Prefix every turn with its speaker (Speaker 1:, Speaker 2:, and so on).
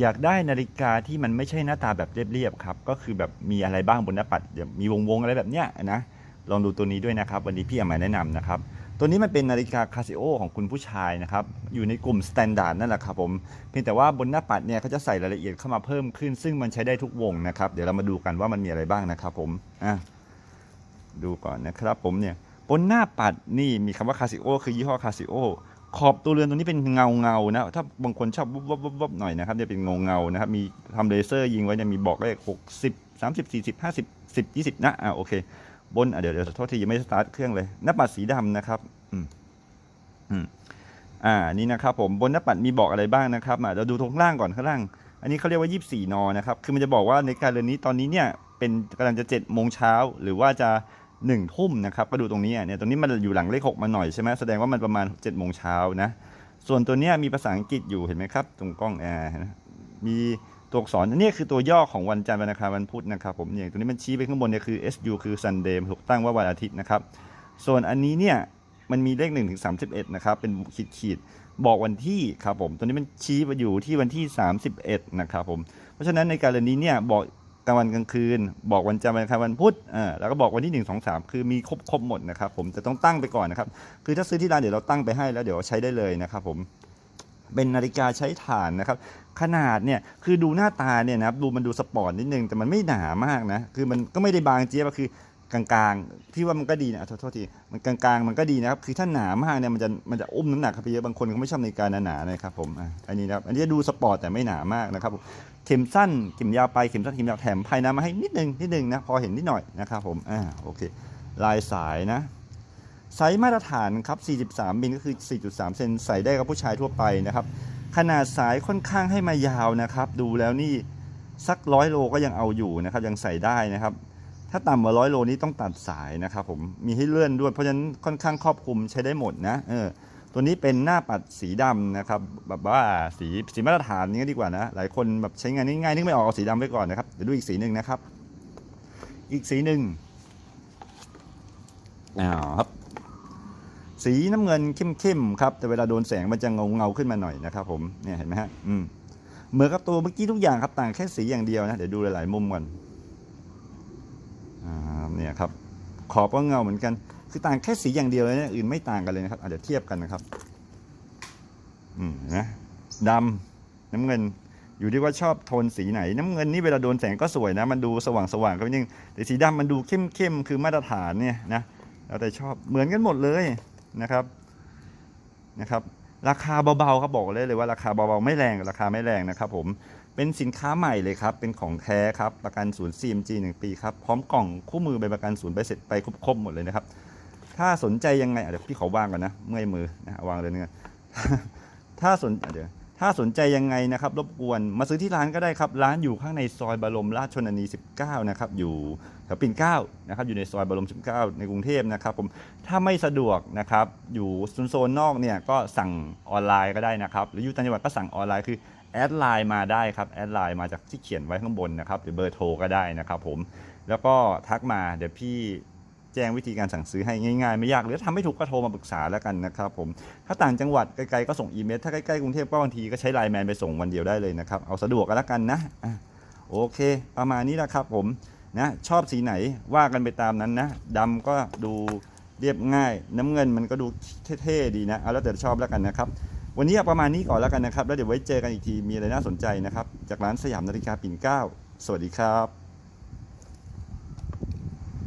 Speaker 1: อยากได้นาฬิกาที่มันไม่ใช่หน้าตาแบบเรียบๆครับ ก็คือแบบมีอะไรบ้างบนหน้าปัดมีวงๆอะไรแบบเนี้ยนะลองดูตัวนี้ด้วยนะครับ วันนี้พี่เอามาแนะนำนะครับ ตัวนี้มันเป็นนาฬิกาคาซิโอของคุณผู้ชายนะครับ อยู่ในกลุ่มสแตนดาร์ดนั่นแหละครับผมเพียงแต่ว่าบนหน้าปัดเนี่ยเขาจะใส่รายละเอียดเข้ามาเพิ่มขึ้น ซึ่งมันใช้ได้ทุกวงนะครับ เดี๋ยวเรามาดูกันว่ามันมีอะไรบ้างนะครับผมอะดูก่อนนะครับผมเนี่ยบนหน้าปัดนี่มีคำว่าคาซิโอคือยี่ห้อคาซิโอ ขอบตัวเรือนตรงนี้เป็นเงาเงานะถ้าบางคนชอบวุบวับวบวับหน่อยนะครับเนี่ยเป็นเงาเงานะครับมีทำเลเซอร์ยิงไว้เนี่ยมีบอกเลขหกสิบสามสิบสี่สิบห้าสิบสิบยี่สิบนะอ่าโอเค บนอะเดี๋ยวเดี๋ยวโทษทียังไม่สตาร์ทเครื่องเลยหน้าปัดสีดำนะครับอืมอืมอ่านี่นะครับผมบนหน้าปัดมีบอกอะไรบ้างนะครับอะเราดูตรงข้างล่างก่อนข้างล่าง อันนี้เขาเรียกว่า 24 นอนะครับคือมันจะบอกว่าในการเรือนนี้ตอนนี้เนี่ยเป็นกำลังจะ7โมงเช้าหรือว่าจะ 1ทุ่มนะครับก็ดูตรงนี้เนี่ยตรงนี้มันอยู่หลังเลข6มาหน่อยใช่ไหมแสดงว่ามันประมาณ7โมงเช้านะส่วนตัวเนี้ยมีภาษาอังกฤษอยู่เห็นไหมครับ ตรงกล้องแอร์มีตัวอักษรอันนี้คือตัวย่อของวันจันทร์วันอังคารวันพุธนะครับผมเนี่ยตัวนี้มันชี้ไปข้างบนเนี่ยคือ SU คือ Sunday ถูกตั้งว่าวันอาทิตย์นะครับส่วนอันนี้เนี่ยมันมีเลข1ถึง31นะครับเป็นขีดขีดบอกวันที่ครับผมตัวนี้มันชี้ไปอยู่ที่วันที่ 31นะครับผมเพราะฉะนั้นในการเรียนนี้เนี่ยบอก กลางวันกลางคืน บอกวันจันทร์วันอังคารวันพุธอ่าแล้วก็บอกวันที่1 2 3คือมีครบครบหมดนะครับผมจะต้องตั้งไปก่อนนะครับ คือถ้าซื้อที่ร้านเดี๋ยวเราตั้งไปให้แล้วเดี๋ยวใช้ได้เลยนะครับผมเป็นนาฬิกาใช้ฐานนะครับ ขนาดเนี่ยคือดูหน้าตาเนี่ยนะครับดูมันดูสปอร์ตนิดนึงแต่มันไม่หนามากนะ คือมันก็ไม่ได้บางเจี๊ยบคือ กลางๆพี่ว่ามันก็ดีนะขอโทษทีมันกลางๆ มันก็ดีนะครับ คือถ้าหนามากเนี่ยมันจะมันจะอุ้มน้ำหนักครับพี่เยอะบางคนเขาไม่ชอบในการหนาๆนะครับผมอันนี้นะครับอันนี้ดูสปอร์ตแต่ไม่หนามากนะครับเข็มสั้นเข็มยาวไปเข็มสั้นเข็มยาวแถมภายน้ำมาให้นิดนึงนิดนึงนะพอเห็นนิดหน่อยนะครับผมอ่าโอเค ลายสายนะไซส์มาตรฐานครับ 43มิลก็คือ 4.3 เซนใส่ได้กับผู้ชายทั่วไปนะครับ ขนาดสายค่อนข้างให้มายาวนะครับ ดูแล้วนี่สักร้อยโลก็ยังเอาอยู่นะครับ ยังใส่ได้นะครับ ถ้าต่ำกว่าร้อยโลนี้ต้องตัดสายนะครับผมมีให้เลื่อนด้วยเพราะฉะนั้นค่อนข้างครอบคลุมใช้ได้หมดนะเออตัวนี้เป็นหน้าปัดสีดำนะครับแบบว่าสีสีมาตรฐานนี้ดีกว่านะ หลายคนแบบใช้งานง่ายๆนึกไม่ออกเอาสีดำไว้ก่อนนะครับเดี๋ยวดูอีกสีหนึ่งนะครับ อีกสีหนึ่งอ้าวครับสีน้ำเงินเข้มๆครับ แต่เวลาโดนแสงมันจะเงาเงาๆขึ้นมาหน่อยนะครับผมเนี่ยเห็นไหมฮะอืมเหมือนกับตัวเมื่อกี้ทุกอย่างครับต่างแค่สีอย่างเดียวนะ เดี๋ยวดูหลายๆมุมก่อน เนี่ยครับขอบก็เงาเหมือนกัน คือต่างแค่สีอย่างเดียวเลยนะอื่นไม่ต่างกันเลยนะครับอะเดี๋ยวเทียบกันนะครับอืมนะดำน้ำเงินอยู่ที่ว่าชอบโทนสีไหน น้ำเงินนี่เวลาโดนแสงก็สวยนะ มันดูสว่างๆก็นิดนึงแต่สีดำมันดูเข้มๆคือมาตรฐานเนี่ยนะแล้วแต่ชอบเหมือนกันหมดเลยนะครับนะครับ ราคาเบาๆครับบอกเลยเลยว่าราคาเบาๆไม่แรงราคาไม่แรงนะครับผม เป็นสินค้าใหม่เลยครับ เป็นของแท้ครับ ประกันศูนย์ CMG 1 ปีครับ พร้อมกล่องคู่มือใบประกันศูนย์ใบเสร็จไปครบๆหมดเลยนะครับ ถ้าสนใจยังไงอะเดี๋ยวพี่ขอวางก่อนนะ เมื่อยมือนะวางเลยเนี่ยถ้าสนเดี๋ยว ถ้าสนใจยังไงนะครับรบกวนมาซื้อที่ร้านก็ได้ครับ ร้านอยู่ข้างในซอยบรมราชชนนี 19 นะครับ อยู่แถวปิ่นเก้านะครับ อยู่ในซอยบรม19 ในกรุงเทพนะครับผม ถ้าไม่สะดวกนะครับ อยู่โซนนอกเนี่ยก็สั่งออนไลน์ก็ได้นะครับ หรืออยู่ต่างจังหวัดก็สั่งออนไลน์คือแอดไลน์มาได้ครับ แอดไลน์มาจากที่เขียนไว้ข้างบนนะครับ หรือเบอร์โทรก็ได้นะครับผม แล้วก็ทักมาเดี๋ยวพี่ แจ้งวิธีการสั่งซื้อให้ง่ายๆ ไม่ยากหรือถ้าทำไม่ถูกก็โทรมาปรึกษาแล้วกันนะครับผมถ้าต่างจังหวัดไกลๆก็ส่งอีเมลถ้าใกล้ๆกรุงเทพก็บางทีก็ใช้ไลน์แมนไปส่งวันเดียวได้เลยนะครับเอาสะดวกก็แล้วกันนะโอเค ประมาณนี้แหละครับผมนะชอบสีไหนว่ากันไปตามนั้นนะดำก็ดูเรียบง่าย น้ำเงินมันก็ดูเท่ๆดีนะเอาแล้วแต่ชอบแล้วกันนะครับวันนี้ประมาณนี้ก่อนแล้วกันนะครับ แล้วเดี๋ยวไว้เจอกันอีกทีมีอะไรน่าสนใจนะครับ จากร้านสยามนาฬิกาปิ่นเกล้า สวัสดีครับ